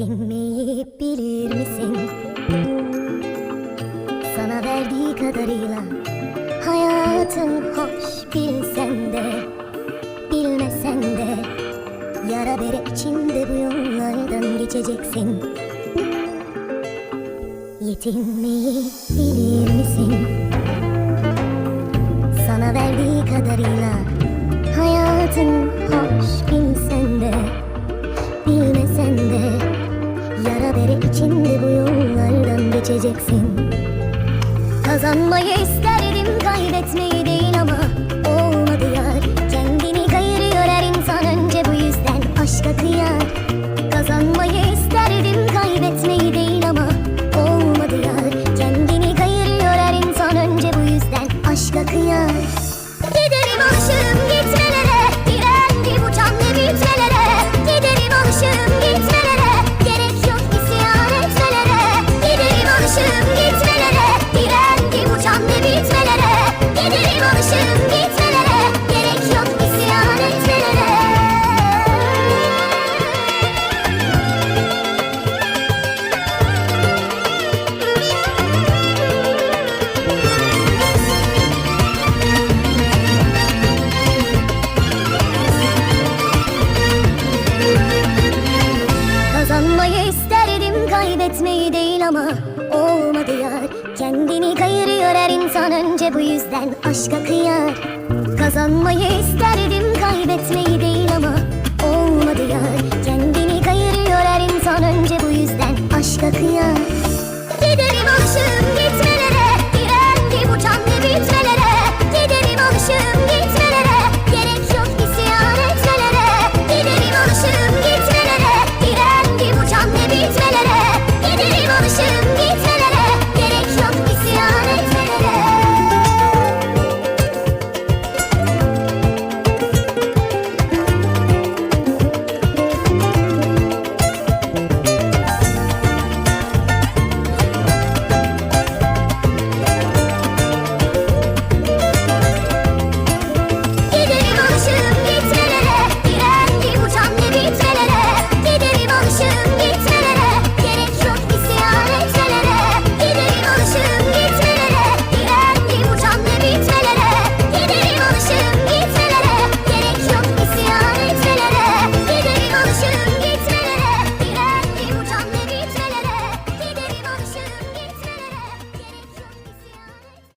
Sevmeyi bilir misin? Sana verdiği kadarıyla Hayatın hoş bilsen de Bilmesen de Yara bere içinde bu yollardan geçeceksin Yetinmeyi bilir misin? Sana verdiği kadarıyla Hayatın hoş bilsen de Bilmesen de geçeceksin Kazanmayı isterdim kaybetmeyi değil kaybetmeyi değil ama Olmadı yar Kendini kayırıyor her insan önce bu yüzden aşka kıyar. Kazanmayı isterdim kaybetmeyi